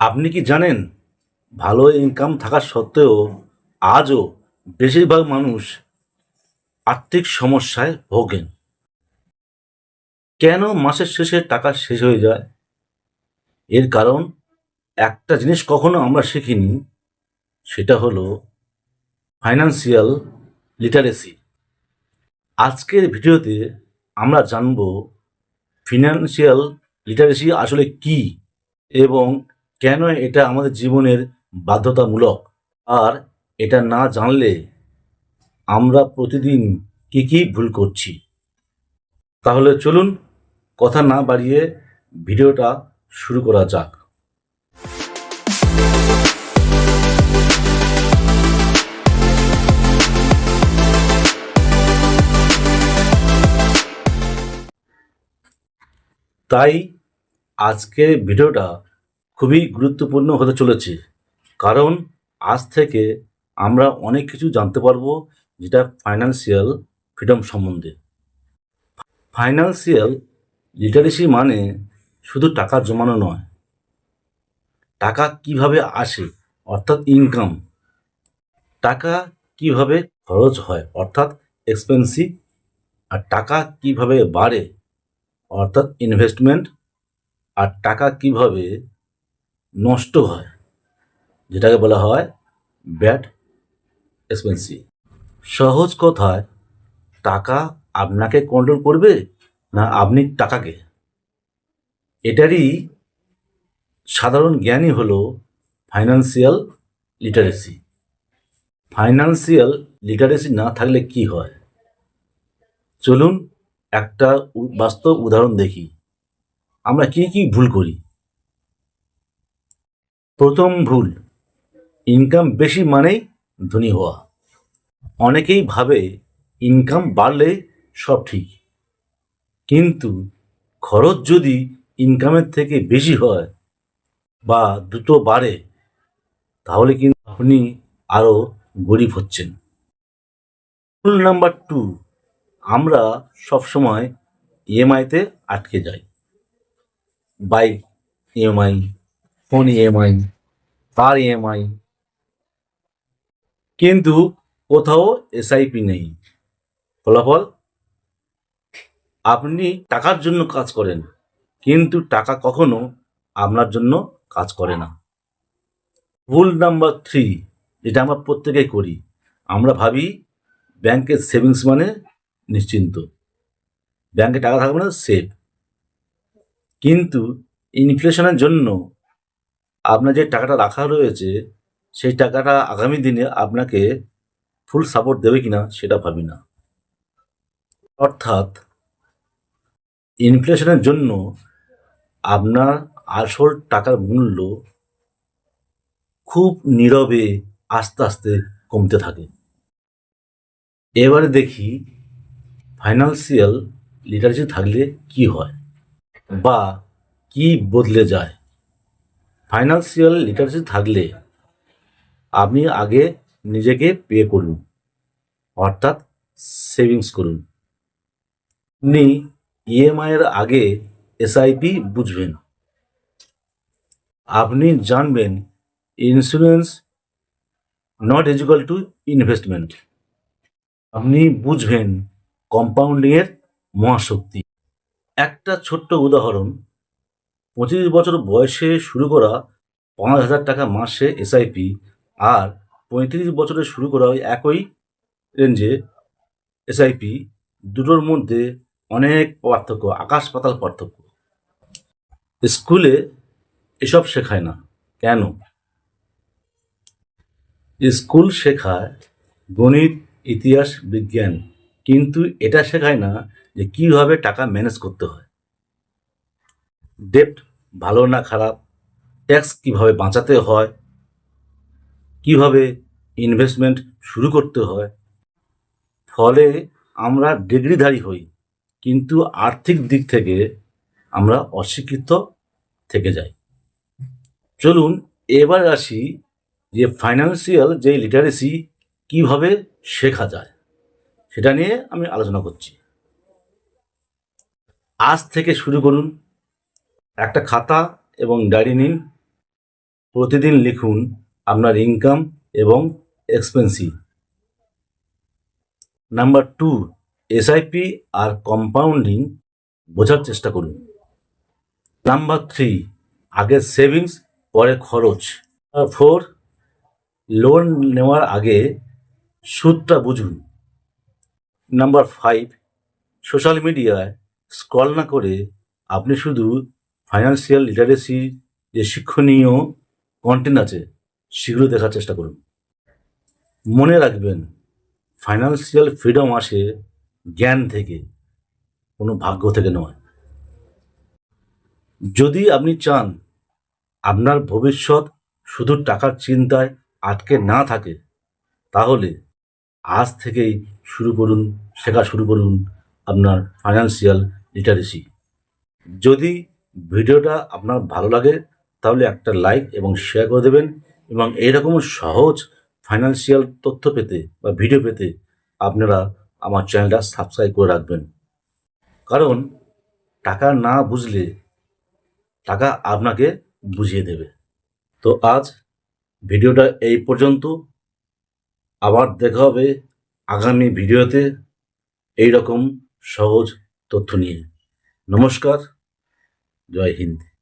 আপনি কি জানেন, ভালো ইনকাম থাকা সত্ত্বেও আজও বেশিরভাগ মানুষ আর্থিক সমস্যায় ভোগেন। কেন মাসের শেষে টাকা শেষ হয়ে যায়? এর কারণ একটা জিনিস কখনো আমরা শিখিনি, সেটা হলো ফাইন্যান্সিয়াল লিটারেসি আজকের ভিডিওতে আমরা জানব ফিনান্সিয়াল লিটারেসি আসলে কি এবং কেন এটা আমাদের জীবনের বাধ্যতামূলক? আর এটা না জানলে আমরা প্রতিদিন কি কি ভুল করছি? তাহলে চলুন কথা না বাড়িয়ে ভিডিওটা শুরু করা যাক। তাই আজকের ভিডিওটা খুবই গুরুত্বপূর্ণ হতে চলেছে। কারণ আজ থেকে আমরা অনেক কিছু জানতে পারব যেটা ফাইন্যান্সিয়াল ফ্রিডম সম্বন্ধে। ফাইন্যান্সিয়াল লিটারেসি মানে শুধু টাকা জমানো নয়, টাকা কীভাবে আসে অর্থাৎ ইনকাম টাকা কীভাবে খরচ হয় অর্থাৎ এক্সপেন্সিভ আর টাকা কীভাবে বাড়ে অর্থাৎ ইনভেস্টমেন্ট আর টাকা কীভাবে নষ্ট হয়, যেটাকে বলা হয় ব্যাড এক্সপেন্সিভ। সহজ কথায়, টাকা আপনাকে কন্ট্রোল করবে না আপনি টাকাকে? এটারই সাধারণ জ্ঞানই হলো ফাইন্যান্সিয়াল লিটারেসি ফাইন্যান্সিয়াল লিটারেসি না থাকলে কি হয়? চলুন একটা বাস্তব উদাহরণ দেখি। আমরা কি কি ভুল করি? প্রথম ভুল। ইনকাম বেশি মানেই ধনী হওয়া। অনেকেই ভাবে ইনকাম বাড়লে সব ঠিক। কিন্তু খরচ যদি ইনকামের থেকে বেশি হয় বা দুটো বাড়ে, তাহলে কিন্তু আপনি আরও গরিব হচ্ছেন। ভুল নাম্বার টু আমরা সবসময় ইএমআইতে আটকে যাই। Bike EMI phone EMI car EMI কিন্তু কোথাও এসআইপি নেই। ফলাফল? আপনি টাকার জন্য কাজ করেন, কিন্তু টাকা কখনো আপনার জন্য কাজ করে না। ভুল নাম্বার থ্রি যেটা আমরা প্রত্যেকেই করি। আমরা ভাবি ব্যাংকের সেভিংস মানে নিশ্চিন্ত। ব্যাংকে টাকা থাকবে না সেভ কিন্তু ইনফ্লেশনের জন্য আপনার যে টাকাটা রাখা রয়েছে, সেই টাকাটা আগামী দিনে আপনাকে ফুল সাপোর্ট দেবে কিনা সেটা ভাবি না। অর্থাৎ ইনফ্লেশনের জন্য আপনার আসল টাকার মূল্য খুব নীরবে আস্তে আস্তে কমতে থাকে। এবারে দেখি ফাইন্যান্সিয়াল লিটারেসি থাকলে কি হয় বা কি বদলে যায়। ফাইন্যান্সিয়াল লিটারেসি থাকলে আপনি আগে নিজেকে পে করুন, অর্থাৎ সেভিংস করুন। আপনি ইএমআই এর আগে এসআইপি বুঝবেন। আপনি জানবেন insurance not equal to investment আপনি বুঝবেন কম্পাউন্ডিংয়ের মহাশক্তি। একটা ছোট্ট উদাহরণ পঁচিশ বছর বয়সে শুরু করা পাঁচ হাজার টাকা মাসে এসআইপি আর পঁয়ত্রিশ বছরে শুরু করা ওই একই রেঞ্জে এসআইপি দুটোর মধ্যে অনেক পার্থক্য, আকাশ পাতাল পার্থক্য। স্কুলে এসব শেখায় না। কেন? স্কুল শেখায় গণিত, ইতিহাস, বিজ্ঞান, কিন্তু এটা শেখায় না যে কীভাবে টাকা ম্যানেজ করতে হয়। ডেপ্ট ভালো না খারাপ ট্যাক্স কীভাবে বাঁচাতে হয়, কীভাবে ইনভেস্টমেন্ট শুরু করতে হয়, ফলে আমরা ডিগ্রিধারী হই, কিন্তু আর্থিক দিক থেকে আমরা অশিক্ষিত থেকে যাই। চলুন, এবার আসি যে ফাইন্যান্সিয়াল যে লিটারেসি কীভাবে শেখা যায়, সেটা নিয়ে আমি আলোচনা করছি। আজ থেকে শুরু করুন। একটা খাতা এবং ডায়েরি নিন। প্রতিদিন লিখুন আপনার ইনকাম এবং এক্সপেন্সি নাম্বার টু এসআইপি আর কম্পাউন্ডিং বোঝার চেষ্টা করুন। নাম্বার থ্রি আগে সেভিংস পরে খরচ। ফোর লোন নেওয়ার আগে সুদটা বুঝুন। নাম্বার ফাইভ সোশ্যাল মিডিয়ায় স্ক্রল না করে আপনি শুধু ফাইন্যান্সিয়াল লিটারেসি যে শিক্ষণীয় কন্টেন্ট আছে, সেগুলো দেখার চেষ্টা করুন। মনে রাখবেন ফাইন্যান্সিয়াল ফ্রিডম আসে জ্ঞান থেকে, কোনো ভাগ্য থেকে নয়। যদি আপনি চান আপনার ভবিষ্যৎ শুধু টাকার চিন্তায় আটকে না থাকে, তাহলে আজ থেকেই শুরু করুন, শেখা শুরু করুন আপনার ফাইন্যান্সিয়াল লিটারেসি যদি ভিডিওটা আপনার ভালো লাগে, তাহলে একটা লাইক এবং শেয়ার করে দেবেন এবং এইরকম সহজ ফাইন্যান্সিয়াল তথ্য পেতে বা ভিডিও পেতে আপনারা আমার চ্যানেলটা সাবস্ক্রাইব করে রাখবেন। কারণ টাকা না বুঝলে টাকা আপনাকে বুঝিয়ে দেবে। তো আজ ভিডিওটা এই পর্যন্ত। আবার দেখা হবে আগামী ভিডিওতে এই রকম সহজ তথ্য নিয়ে। নমস্কার। जय हिंद।